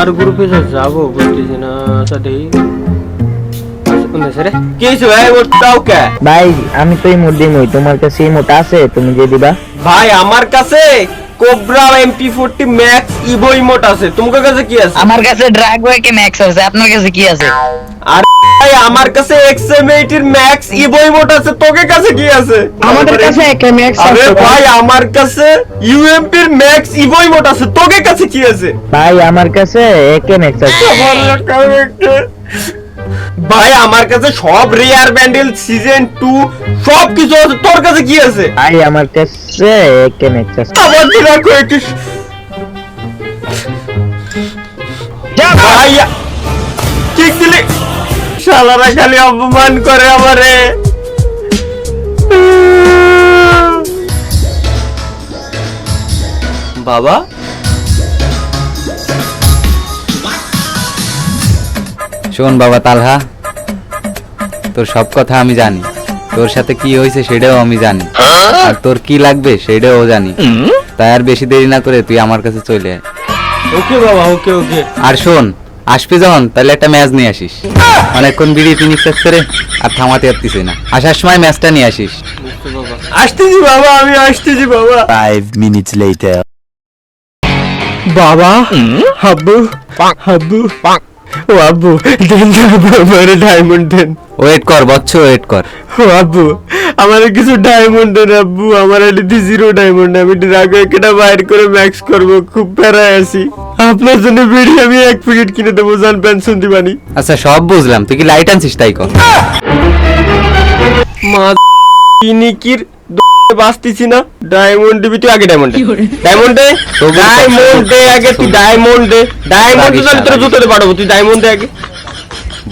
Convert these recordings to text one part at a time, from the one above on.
কার গ্রুপে যে যাব বুঝতেছি না আচ্ছা দেখি আচ্ছা, কোন দেশে রে? কি হয়েছে ভাই ওটাও কে ভাই আমি তো এই মোট দিমই তোমার কাছে এই মোটা আছে তুমি যে দিবা ভাই আমার কাছে cobra MP forty max evo emote আছে। তোমার কাছে কি আছে? আমার কাছে ড্রাগ ওয়াকে ম্যাক্স আছে। আপনার কাছে কি আছে? আর ভাই আমার কাছে এক্সএম এইটির ম্যাক্স ইভো ইমোট আছে। তোকে কাছে কি আছে? আমাদের কাছে একে ম্যাক্স আরে ভাই আমার কাছে ইউএমপির ম্যাক্স ইভো ইমোট আছে। তোকে কাছে কি আছে? ভাই আমার কাছে একে ম্যাক্স আছে। ভাই আমার কাছে সব রেয়ার ব্যান্ডেল সিজন টু সব কিছু আছে। তোর কাছে কি আছে? ভাই আমার কাছে একে ম্যাক্স আছে। আবার দিলা কয়েকটি ভাই ঠিক দিলি? শালারা খালি অপমান করে আমারে। বাবা শোন বাবা তালহা তোর সব কথা আমি জানি। তোর সাথে কি হয়েছে সেটাও আমি জানি। আর তোর কি লাগবে সেটাও জানি। তাই আর বেশি দেরি না করে তুই আমার কাছে চলে আয়। ওকে বাবা ওকে ওকে। আর শোন আসবি যখন তাহলে একটা ম্যাচ নিয়ে আসিস। অনেকক্ষণ বিড়ি ফিনিক্স করে আর থামাতে পারতিস না। আসার সময় ম্যাচটা নিয়ে আসিস। আসতেছি বাবা আমি আসতেছি বাবা। Five minutes later. বাবা হাব্বু হাব্বু। ও আব্বু দেন আমারে ডায়মন্ড দেন। ওয়েট কর বচ্চ ওয়েট কর। ও আব্বু আমার কিছু ডায়মন্ড দেন আব্বু আমার এলিতে জিরো ডায়মন্ড আমি ড্রাগো একটা বাইর করে ম্যাক্স করব খুব প্যারায় আছি। আপনার জন্য বিড়ি আমি এক প্যাকেট কিনে দেবো জান পেনশন দিবানি। আচ্ছা সব বুঝলাম তুই কি লাইট আনছিস তাই কর। মা ইনিকির বাঁচতেছি না ডায়মন্ড দিবি তুই আগে ডায়মন্ড ডায়মন্ড ডায়মন্ড আগে তুই ডায়মন্ড ডায়মন্ড রাগিস তো না, তোর জুতোতে পাঠাবো তুই ডায়মন্ড আগে।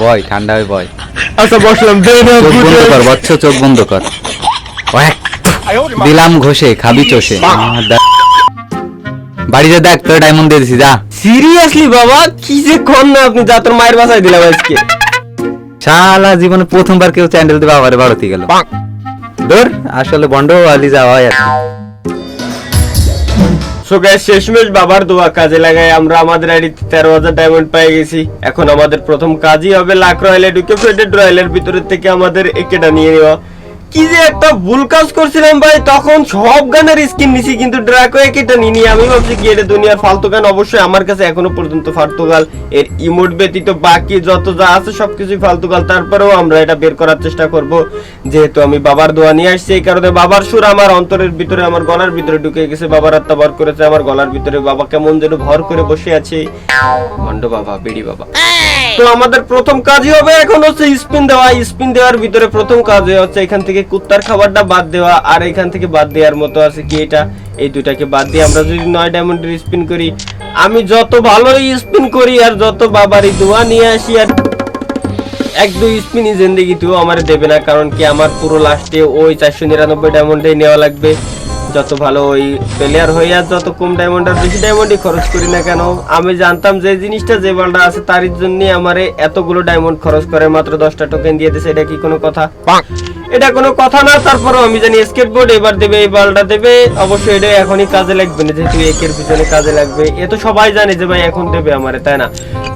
বয় ঠান্ডা হয়ে বয় আচ্ছা বসলাম। দে না চোখ বন্ধ কর বচ্চ চোখ বন্ধ কর। দিলাম ঘষে খাবি চষে। বাড়িতে দেখ তোর ডায়মন্ড দিয়ে দিছি যা। সিরিয়াসলি বাবা? কি যে কর না আপনি যা তোর মায়ের বাসায় দিলাম আজকে। শালা জীবনে প্রথমবার কেউ চ্যান্ডেল দিয়ে বাবারে ভারতে গেল। ধর আসলে বন্ড আলি যাওয়া হয় সো গাইস শেষমেশ বাবার দোয়া কাজে লাগাই আমরা, আমাদের আইডি তেরো হাজার ডায়মন্ড পেয়ে গেছি। এখন আমাদের প্রথম কাজই হবে লাখ রয়্যালে ঢুকে ফেডেড রয়্যালের ভিতরে থেকে আমাদের একেটা নিয়ে নেওয়া। কি যে একটা ভুল কাজ করছিলাম ভাই তখন সব গানের স্কিন নিছি কিন্তু ড্রাকো একেটা নিয়ে নিই। আমি ভাবছি কি এটা দুনিয়ার ফালতু গান? অবশ্যই আমার কাছে এখনও পর্যন্ত ফালতু গাল। এর ইমোট ব্যতীত বাকি যত যা আছে সবকিছুই ফালতু গাল। তারপরেও আমরা এটা বের করার চেষ্টা করব। যেহেতু আমি বাবার দোয়া নিয়ে আসছি এই কারণে বাবার সুর আমার অন্তরের ভিতরে আমার গলার ভিতরে ঢুকে গেছে। বাবার আত্মা ভর করেছে আমার গলার ভিতরে। বাবা কেমন যেন ভর করে বসে আছে। ভণ্ড বাবা বিড়ি বাবা। তো আমাদের প্রথম কাজই হবে এখন হচ্ছে স্পিন দেওয়া। স্পিন দেওয়ার ভিতরে প্রথম কাজ হচ্ছে এখান থেকে কুত্তার খাবারটা বাদ দেওয়া, আর এখান থেকে বাদ দেওয়ার মতো আছে কি এটা? এই দুটাকে বাদ দিয়ে আমরা যদি নয় ডায়মন্ডের স্পিন করি, আমি যত ভালোই স্পিন করি আর যত বাবারই দোয়া নিয়ে আসি আর এক দুই স্পিনই জিন্দেগি তুই আমার দেবে না, কারণ কি আমার পুরো লাস্টে ওই চারশো নিরানব্বই ডায়মন্ডে নেওয়া লাগবে। যত ভালো ওই প্লেয়ার হয়ে আর যত কম ডায়মন্ড আর বেশি ডায়মন্ডই খরচ করি না কেন, আমি জানতাম যে জিনিসটা, যে বালটা আছে তার জন্য আমারে এতগুলো ডায়মন্ড খরচ করে, মাত্র দশটা টোকেন দিয়ে দিছে, এটা কি কোনো কথা? এটা কোনো কথা না, তারপরেও আমি জানি স্কেটবোর্ড এবার দেবে, এই বালটা দেবে, অবশ্যই এটা এখনই কাজে লাগবে না, যেহেতু একের পিছনে কাজে লাগবে। এ তো সবাই জানে যে ভাই এখন দেবে আমারে, তাই না?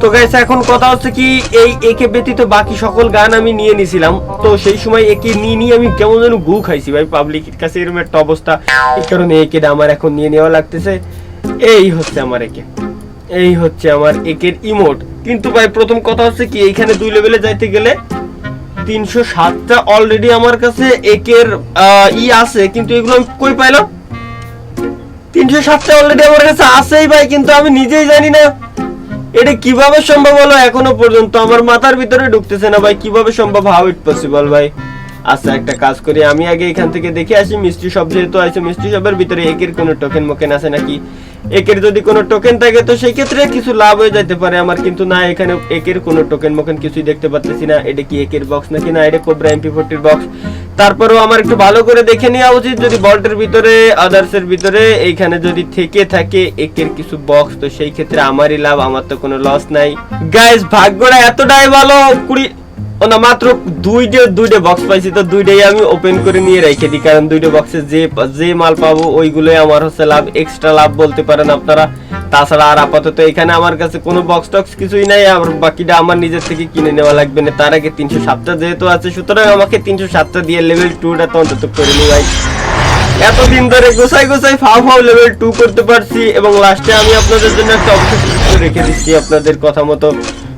তো গাইস এখন কথা হচ্ছে কি, এই একে ব্যতীত বাকি সকল গান আমি নিয়ে নিছিলাম। তো সেই সময় একে নিয়ে নিয়ে আমি কেমন যেন গু খাইছি ভাই পাবলিকের কাছে এরকম একটা অবস্থা। এই কারণে একে আমার এখন নিয়ে নেওয়া লাগতেছে। এই হচ্ছে আমার একে। এই হচ্ছে আমার একের ইমোট কিন্তু ভাই, প্রথম কথা হচ্ছে কি, এইখানে দুই লেভেলে যাইতে গেলে তিনশো সাতটা অলরেডি আমার কাছে একের ই আছে, কিন্তু এগুলো আমি কই পাইলাম? তিনশো সাতটা অলরেডি আমার কাছে আছেই ভাই, কিন্তু আমি নিজেই জানি না। এটা কীভাবে সম্ভব হলো এখনও পর্যন্ত? আমার মাথার ভিতরে ঢুকতেছে না ভাই, কীভাবে সম্ভব? হাউ ইট পসিবল ভাই? আচ্ছা একটা কাজ করি, আমি আগে এখান থেকে দেখে আসি, মিষ্টি শপ যেহেতু আছে মিষ্টি শপের ভিতরে একের কোনো টোকেন মোকেন আছে নাকি? একের যদি কোনো টোকেন থাকে, তো সেই ক্ষেত্রে কিছু লাভ হয়ে যেতে পারে। আমার কিন্তু না এখানে একের কোনো টোকেন মোকেন কিছুই দেখতে পাচ্ছি না। এটা কি একের বক্স নাকি না? এটা কোবরা এমপি ফোরটির বক্স তারপরেও আমার একটু ভালো করে দেখে নেওয়া উচিত। যদি বল্টের ভিতরে আদার্স এর ভিতরে এইখানে যদি থেকে থাকে একের কিছু বক্স তো সেই ক্ষেত্রে আমারই লাভ, আমার তো কোনো লস নাই। গাইস ভাগ্যটা এতটাই ভালো, কুড়ি ও মাত্র দুইটা দুইটা বক্স পাইছি, তো দুইটাই আমি ওপেন করে নিয়ে রেখে দিই, কারণ দুইটা বক্সে যে যে মাল পাবো, ওইগুলোই আমার হচ্ছে লাভ এক্সট্রা লাভ বলতে পারেন আপনারা। তাছাড়া আর আপাতত এখানে আমার কাছে কোনো বক্স টক্স কিছুই নাই, আর বাকিটা আমার নিজের থেকে কিনে নেওয়া লাগবে না, তার আগে তিনশো সাতটা যেহেতু আছে, সুতরাং আমাকে তিনশো সাতটা দিয়ে লেভেল টুটা তো অন্তত করে নি ভাই। এতদিন ধরে গোসাই গোসাই ফাও ফাও লেভেল টু করতে পারছি, এবং লাস্টে আমি আপনাদের জন্য একটা অবশ্যই রেখে দিচ্ছি, আপনাদের কথা মতো।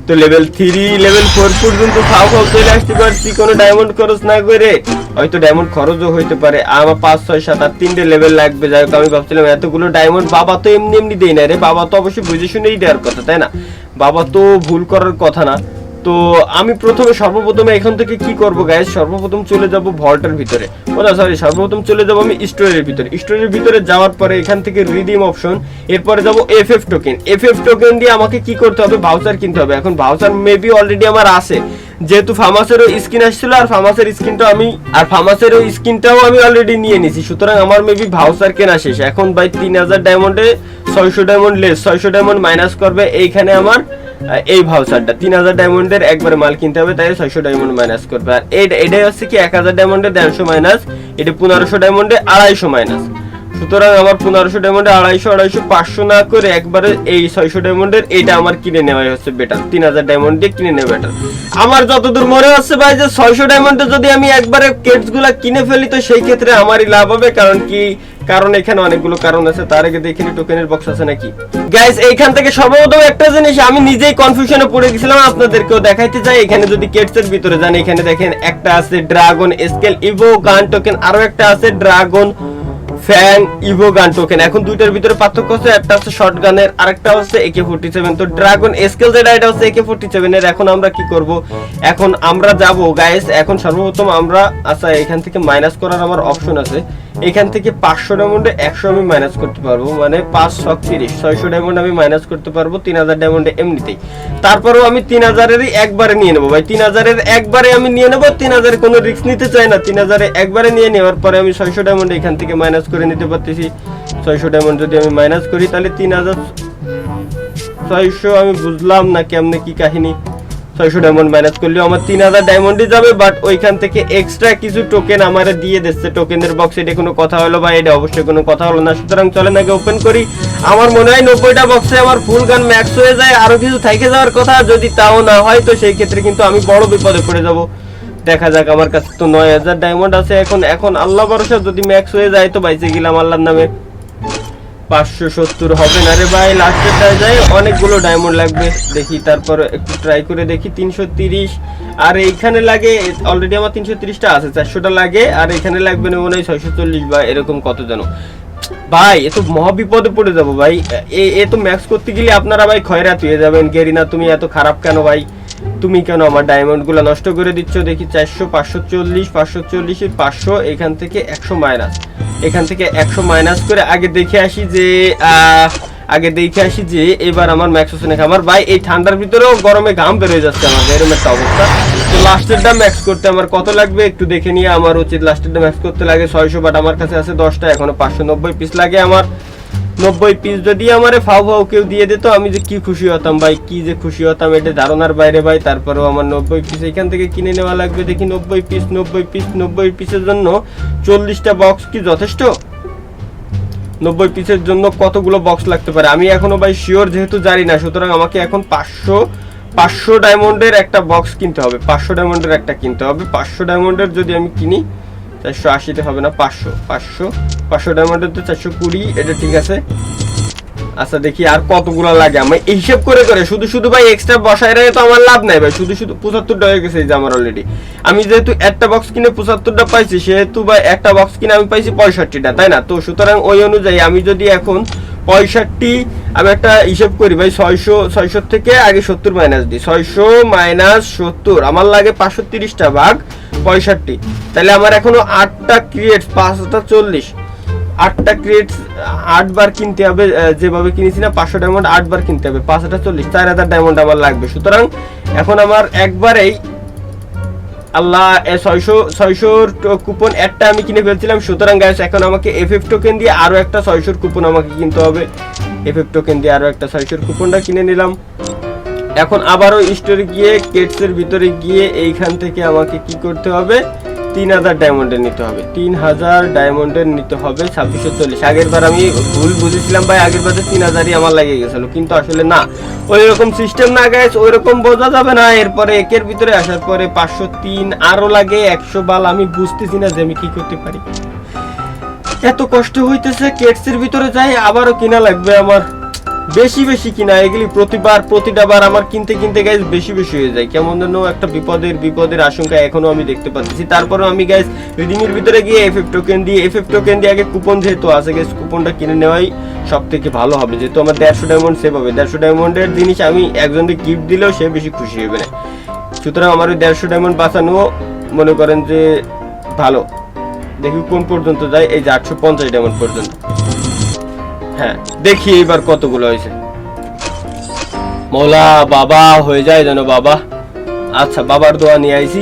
তো লেভেল থ্রি লেভেল ফোর পর্যন্ত খাও খাও চলে আসতে পারছি, কোনো ডায়মন্ড খরচ না করে। হয়তো ডায়মন্ড খরচও হইতে পারে। আমার পাঁচ, ছয়, সাত, আট, তিনটে লেভেল লাগবে। যাই হোক, আমি ভাবছিলাম এতগুলো ডায়মন্ড বাবা তো এমনি এমনি দেয় না রে। বাবা তো অবশ্যই বুঝে শুনেই দেওয়ার কথা, তাই না? বাবা তো ভুল করার কথা না। তো আমি প্রথমে সর্বপ্রথমে এখান থেকে কি করব গাইস সর্বপ্রথম চলে যাব ভল্টের ভিতরে। না সরি সর্বপ্রথম চলে যাব আমি স্টোরের ভিতরে। স্টোরের ভিতরে যাওয়ার পরে এখান থেকে রিডিম অপশন এরপরে যাব এফএফ টোকেন এফএফ টোকেন দিয়ে আমাকে কি করতে হবে? ভাউচার কিনতে হবে। এখন ভাউচার মেবি অলরেডি আমার আছে। যেহেতু ফার্মাসেরও স্কিন আসছিল, আর ফার্মাসের স্কিনটাও আমি আর ফার্মাসেরও স্কিনটাও আমি অলরেডি নিয়ে নিছি। সুতরাং আমার মেবি ভাউচার কেনা শেষ। এখন ভাই তিন হাজার ডায়মন্ডে ছয়শো ডায়মন্ড লেস ছয়শো ডায়মন্ড মাইনাস করবে। এইখানে আমার এই ভাউচারটা তিন হাজার ডায়মন্ডের একবারে মাল কিনতে হবে, তাই ছয়শো ডায়মন্ড মাইনাস করবে। আর এটা এটাই হচ্ছে কি এক হাজার ডায়মন্ডে দেড়শো মাইনাস এটা পনেরোশো ডায়মন্ডে আড়াইশো মাইনাস সুতরাং আমার পনেরোশো ডায়মন্ডে আড়াইশো আড়াইশো, পাঁচশো না করে একবারে এই ছয়শো ডায়মন্ডের এটা আমার কিনে নেওয়াই হচ্ছে বেটার তিন হাজার ডায়মন্ড দিয়ে কিনে নেওয়া বেটার আমার যতদূর মনে হচ্ছে ভাই যে ছয়শো ডায়মন্ডে যদি আমি একবারে কেটসগুলা কিনে ফেলি, তো সেই ক্ষেত্রে আমারই লাভ হবে, কারণ কি, কারণ এখানে অনেকগুলো কারণ আছে। তার আগে দেখে টোকেনের বক্স আছে নাকি? গাইস এইখান থেকে সর্বপ্রথম একটা জিনিস, আমি নিজেই কনফিউশনে পড়ে গেছিলাম, আপনাদেরকেও দেখাইতে চাই। এখানে যদি কেটসের ভিতরে যান, এখানে দেখেন একটা আছে dragon scale evo gun token আরও একটা আছে dragon fan, evo gun token. এখন দুইটার ভিতরে পার্থক্য হচ্ছে, একটা হচ্ছে শর্ট গানের, আরেকটা হচ্ছে একে ফোর্টি সেভেন তো ড্রাগন স্কেল যেটা, এটা হচ্ছে একে ফোর্টি সেভেনের এখন আমরা কি করব? এখন আমরা যাব গাইস এখন সর্বপ্রথম আমরা আচ্ছা এখান থেকে মাইনাস করার আমার অপশন আছে। এখান থেকে পাঁচশো ডায়মন্ডে একশো আমি মাইনাস করতে পারব। মানে পাঁচ ছক তিরিশ, ছয়শো ডায়মন্ড আমি মাইনাস করতে পারব, তিন হাজার ডায়মন্ডে এমনিতেই। তারপরেও আমি তিন হাজারেরই একবারে নিয়ে নেব। ভাই, তিন হাজারের একবারে আমি নিয়ে নেব, তিন হাজারে কোনো রিস্ক নিতে চাই না। তিন হাজারে একবারে নিয়ে নেওয়ার পরে আমি ছয়শো ডায়মন্ড এখান থেকে মাইনাস করে নিতে পারতেছি। ছয়শো ডায়মন্ড যদি আমি মাইনাস করি, তাহলে তিন হাজার ছয়শো আমি বুঝলাম না কেমনে কি কাহিনী। ছয়শো ডায়মন্ড মাইনাস করলেও আমার তিন হাজার ডায়মন্ডই যাবে বাট ওইখান থেকে এক্সট্রা কিছু টোকেন আমারে দিয়ে দিচ্ছে। টোকেনের বক্স এটা কোনো কথা হলো বা এটা অবশ্যই কোনো কথা হলো না। সুতরাং চলেন আগে ওপেন করি। আমার মনে হয় নব্বইটা বক্সে আমার ফুল গান ম্যাক্স হয়ে যায়, আরও কিছু থাইকে যাওয়ার কথা, যদি তাও না হয়, তো সেই ক্ষেত্রে কিন্তু আমি বড় বিপদে পড়ে যাব। দেখা যাক, আমার কাছে তো নয় হাজার ডায়মন্ড আছে এখন। এখন আল্লাহ ভরসা, যদি ম্যাক্স হয়ে যায়, তো বাইচে গেলাম আল্লাহর নামে। পাঁচশো সত্তর হবে না রে ভাই লাস্টেরটায় যায় অনেকগুলো ডায়মন্ড লাগবে। দেখি, তারপর একটু ট্রাই করে দেখি, তিনশো তিরিশ। আর এইখানে লাগে অলরেডি আমার তিনশো তিরিশটা আছে, চারশোটা লাগে, আর এখানে লাগবে না মনে হয় ছয়শো চল্লিশ বা এরকম কত যেন। ভাই এ তো মহা বিপদে পড়ে যাব ভাই। এ তো ম্যাক্স করতে গেলে আপনারা ভাই খয়রাত হয়ে যাবেন। গেরিনা, তুমি এত খারাপ কেন ভাই? তুমি কেন আমার ডায়মন্ডগুলো নষ্ট করে দিচ্ছ? দেখি, চারশো, পাঁচশো চল্লিশ, পাঁচশো চল্লিশের পাঁচশো, এখান থেকে একশো মাইনাস এখান থেকে একশো মাইনাস করে আগে দেখে আসি যে আগে দেখে আসি যে, এবার আমার ম্যাক্স হচ্ছে না আমার ভাই, এই ঠান্ডার ভিতরেও গরমে ঘাম বেরোয় যাচ্ছে আমার এরকম একটা অবস্থা। তো লাস্টেরটা ম্যাক্স করতে আমার কত লাগবে? একটু দেখে নিয়ে আমার উচিত লাস্টেরটা ম্যাক্স করতে লাগে। ছয়শো বাট আমার কাছে আছে দশটা, এখনও পাঁচশো নব্বই পিস লাগে আমার। নব্বই পিস যদি আমারে ফাউ ফাউ কেউ দিয়ে দিত, আমি যে কি খুশি হতাম ভাই, কি যে খুশি হতাম, এটা ধারণার বাইরে ভাই। তারপরেও আমার নব্বই পিস এখান থেকে কিনে নেওয়া লাগবে। দেখি নব্বই পিস নব্বই পিস নব্বই পিসের জন্য চল্লিশটা বক্স কি যথেষ্ট? নব্বই পিসের জন্য কতগুলো বক্স লাগতে পারে? আমি এখনও ভাই শিওর যেহেতু জানি না, সুতরাং আমাকে এখন পাঁচশো পাঁচশো ডায়মন্ডের একটা বক্স কিনতে হবে। পাঁচশো ডায়মন্ডের একটা কিনতে হবে। পাঁচশো ডায়মন্ডের যদি আমি কিনি চারশো আশিতে হবে না, পাঁচশো। পাঁচশো। পাঁচশো ডায়মন্ডের তো চারশো কুড়ি, এটা ঠিক আছে। আচ্ছা দেখি আর কতগুলো লাগে। আমি এই হিসেব করে করে, শুধু শুধু ভাই এক্সট্রা বসায় রেখে তো আমার লাভ নাই ভাই। শুধু শুধু পঁচাত্তরটা হয়ে গেছে এই যে আমার অলরেডি আমি যেহেতু একটা বক্স কিনে পঁচাত্তরটা পাইছি, সেহেতু ভাই একটা বক্স কিনে আমি পাইছি পঁয়ষট্টিটা, তাই না? তো সুতরাং ওই অনুযায়ী আমি যদি এখন পঁয়ষট্টি, আমি একটা হিসেব করি ভাই, ছয়শো ছয়শো থেকে আগে সত্তর মাইনাস দিই। ছয়শো মাইনাস সত্তর, আমার লাগে পাঁচশো তিরিশটা ভাগ। পঁয়ষট্টি। তাহলে আমার এখনও আটটা ক্রিয়েট পাঁচটা চল্লিশ। আটটা ক্রিয়েট আট বার কিনতে হবে যেভাবে কিনেছি না, পাঁচশো ডায়মন্ড আট বার কিনতে হবে পাঁচ হাজার চল্লিশ, চার হাজার ডায়মন্ড আমার লাগবে। সুতরাং এখন আমার একবারেই আল্লাহ ছয়শো, ছয়শোর কুপন একটা আমি কিনে ফেলছিলাম। সুতরাং গাইস এখন আমাকে এফ এফ টোকেন দিয়ে আরও একটা ছয়শোর কুপন আমাকে কিনতে হবে। এফ এফ টোকেন দিয়ে আরও একটা ছয়শোর কুপনটা কিনে নিলাম। এখন আবারও স্টোরে গিয়ে কেটসের ভিতরে গিয়ে এইখান থেকে আমাকে কি করতে হবে? তিন হাজার ডায়মন্ডের নিতে হবে। তিন হাজার ডায়মন্ডের নিতে হবে ছাব্বিশশো চল্লিশ। আগের বার আমি ভুল বুঝেছিলাম ভাই, আগের বারে তিন হাজারই আমার লাগে গেছিল। কিন্তু আসলে না ওই রকম সিস্টেম না গাইস ওই রকম বোঝা যাবে না। এরপরে একের ভিতরে আসার পরে পাঁচশো তিন আরও লাগে, একশো বাল, আমি বুঝতেছি না যে আমি কি করতে পারি। এত কষ্ট হইতেছে কেটসের ভিতরে যাই, আবারও কিনা লাগবে আমার। বেশি বেশি কিনা, এগুলি প্রতিবার প্রতিটা বার আমার কিনতে কিনতে গাইজ বেশি বেশি হয়ে যায়। কেমন যেন একটা বিপদের বিপদের আশঙ্কা এখনও আমি দেখতে পাচ্ছি। তারপরেও আমি গাইজ রিডিমের ভিতরে গিয়ে এফএফ টোকেন দিয়ে এফ এফ টোকেন দিয়ে আগে কুপন যেহেতু আছে গাইজ কুপনটা কিনে নেওয়াই সব থেকে ভালো হবে। যেহেতু আমার দেড়শো ডায়মন্ড সেভ হবে। দেড়শো ডায়মন্ডের জিনিস আমি একজনকে গিফট দিলেও সে বেশি খুশি হবে না সুতরাং আমার ওই দেড়শো ডায়মন্ড বাঁচানো মনে করেন যে ভালো। দেখি কোন পর্যন্ত যায়। এই যে আটশো পঞ্চাশ ডায়মন্ড পর্যন্ত। হ্যাঁ দেখি এবার কতগুলো হয়েছে। মৌলা, বাবা, হয়ে যায় যেন বাবা। আচ্ছা বাবার দোয়া নিয়ে আইছি।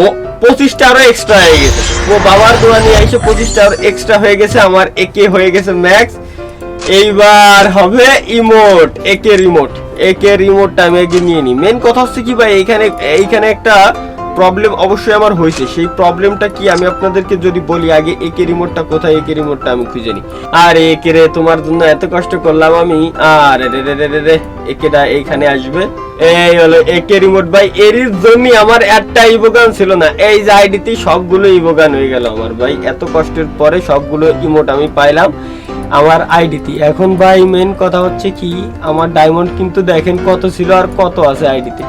ও পঁচিশটা আরও এক্সট্রা হয়ে গেছে। ও বাবার দোয়া নিয়ে আইসে পঁচিশটা আরও এক্সট্রা হয়ে গেছে, আমার একে হয়ে গেছে ম্যাক্স এইবার হবে ইমোট একে রিমোট একে রিমোটটা আমি আগে নিয়ে নিই। মেন কথা হচ্ছে কি ভাই, এইখানে এইখানে একটা প্রবলেম অবশ্যই আমার হয়েছে। সেই প্রবলেমটা কি আমি আপনাদেরকে যদি বলি, আগে একে রিমোটটা কোথায়, একে রিমোটটা আমি খুঁজে নিই। আর একে রে, তোমার জন্য এত কষ্ট করলাম আমি। আর রে রে রে রে রে একেটা এইখানে আসবে। এই হলো একে রিমোট ভাই এর জন্য আমার একটা ইবোগান ছিল না। এই যে আইডিতে সবগুলো ইবোগান হয়ে গেল আমার ভাই। এত কষ্টের পরে সবগুলো ইমোট আমি পাইলাম আমার আইডিতে। এখন ভাই মেন কথা হচ্ছে কি, আমার ডায়মন্ড কিন্তু দেখেন কত ছিল আর কত আছে আইডিতে।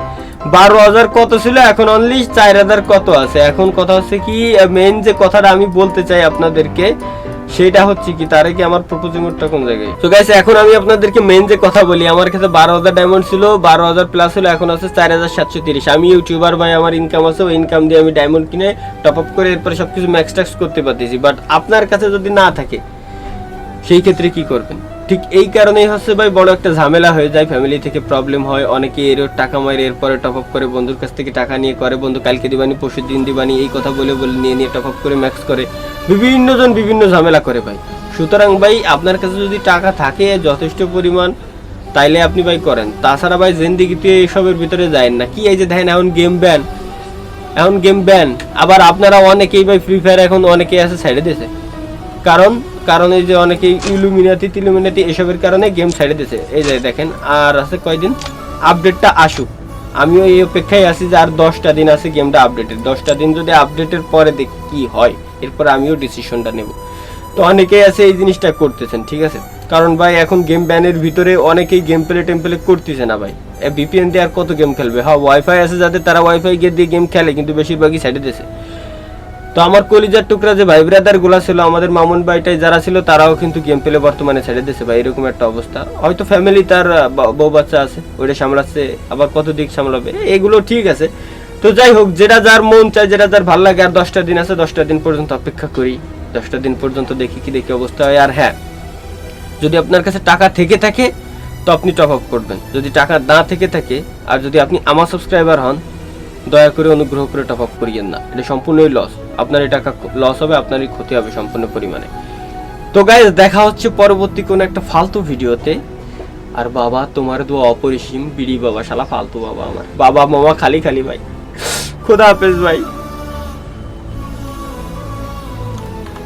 বারো হাজার কত ছিল? এখন অনলি চার হাজার কত আছে? এখন কথা হচ্ছে কি মেন যে কথাটা আমি বলতে চাই আপনাদেরকে, সেটা হচ্ছে কি, তার কি আমার প্রপোজিং মোডটা কোন জায়গায়? তো গাইস এখন আমি আপনাদেরকে মেন যে কথা বলি, আমার কাছে বারো হাজার ডায়মন্ড ছিল, বারো হাজার প্লাস হলো, এখন আছে চার হাজার সাতশো তিরিশ। আমি ইউটিউবার ভাই, আমার ইনকাম আছে, ওই ইনকাম দিয়ে আমি ডায়মন্ড কিনে টপ আপ করে এরপরে সবকিছু ম্যাক্স ট্যাক্স করতে পারতেছি। বাট আপনার কাছে যদি না থাকে, সেই ক্ষেত্রে কি করবেন? ঠিক এই কারণেই হচ্ছে ভাই বড় একটা ঝামেলা হয়ে যায় ফ্যামিলি থেকে প্রবলেম হয়, অনেকে এর টাকা মারে এরপরে টপ আপ করে বন্ধুর কাছ থেকে টাকা নিয়ে করে, বন্ধু কালকে দিবানি, পরশু দিন দিবানি, এই কথা বলে বলে নিয়ে নিয়ে টপ আপ করে ম্যাক্স করে। বিভিন্ন জন বিভিন্ন ঝামেলা করে ভাই। সুতরাং ভাই আপনার কাছে যদি টাকা থাকে যথেষ্ট পরিমাণ, তাইলে আপনি ভাই করেন। তাছাড়া ভাই জিন্দিগিতে এসবের ভিতরে যায় না। কি এই যে দেখেন এখন গেম ব্যান এখন গেম ব্যান আবার আপনারা অনেকেই ভাই ফ্রি ফায়ার এখন অনেকেই আছে ছেড়ে দিয়েছে। কারণ কারণ যে অনেকে ইলুমিনাতি টিলুমিনাতি এসবের কারণে গেম ছেড়ে দিয়েছে। এই যে দেখেন, আর আছে কয়দিন? আপডেটটা আসুক। আমিও এই অপেক্ষায় আছি যে আর দশটা দিন আছে গেমটা আপডেটের দশটা দিন যদি আপডেটের পরে দেখি কি হয়, এরপর আমিও ডিসিশনটা নেব। তো অনেকেই আছে এই জিনিসটা করতেছেন, ঠিক আছে? কারণ ভাই, এখন গেম ব্যানের ভিতরে অনেকেই গেম প্লে টেম্পলে করতেছে না ভাই। বিপিএন দিয়ে আর কত গেম খেলবে? হ্যাঁ ওয়াইফাই আছে যাতে তারা ওয়াইফাই গিয়ে দিয়ে গেম খেলে, কিন্তু বেশিরভাগই সাইডে দিয়েছে। তো আমার কলিজার টুকরা যে ভাই ব্রাদারগুলা ছিল, আমাদের মামুন ভাইটাই যারা ছিল, তারাও কিন্তু গেম পেলে বর্তমানে ছেড়ে দিয়েছে। ভাই, এরকম একটা অবস্থা। হয়তো ফ্যামিলি তার বউ বাচ্চা আছে, ওইটা সামলাচ্ছে, আবার কত দিক সামলাবে? এগুলো ঠিক আছে। তো যাই হোক, যেটা যার মন চায়, যেটা যার ভালো লাগে, আর দশটা দিন আছে, দশটা দিন পর্যন্ত অপেক্ষা করি। দশটা দিন পর্যন্ত দেখি কি দেখি অবস্থা হয়। আর হ্যাঁ যদি আপনার কাছে টাকা থেকে থাকে, তো আপনি টপ আপ করবেন। যদি টাকা না থেকে থাকে, আর যদি আপনি আমার সাবস্ক্রাইবার হন, দয়া করে অনুগ্রহ করে টপ আপ করিয়েন না। এটা সম্পূর্ণই লস আপনার এই টাকা লস হবে, আপনারই ক্ষতি হবে সম্পূর্ণ পরিমাণে। তো গাইজ দেখা হচ্ছে পরবর্তী কোনো একটা ফালতু ভিডিওতে। আর বাবা, তোমার দু অপরিসীম, বিড়ি বাবা শালা ফালতু বাবা আমার। বাবা, মামা, খালি খালি ভাই। খোদা হাফেজ ভাই।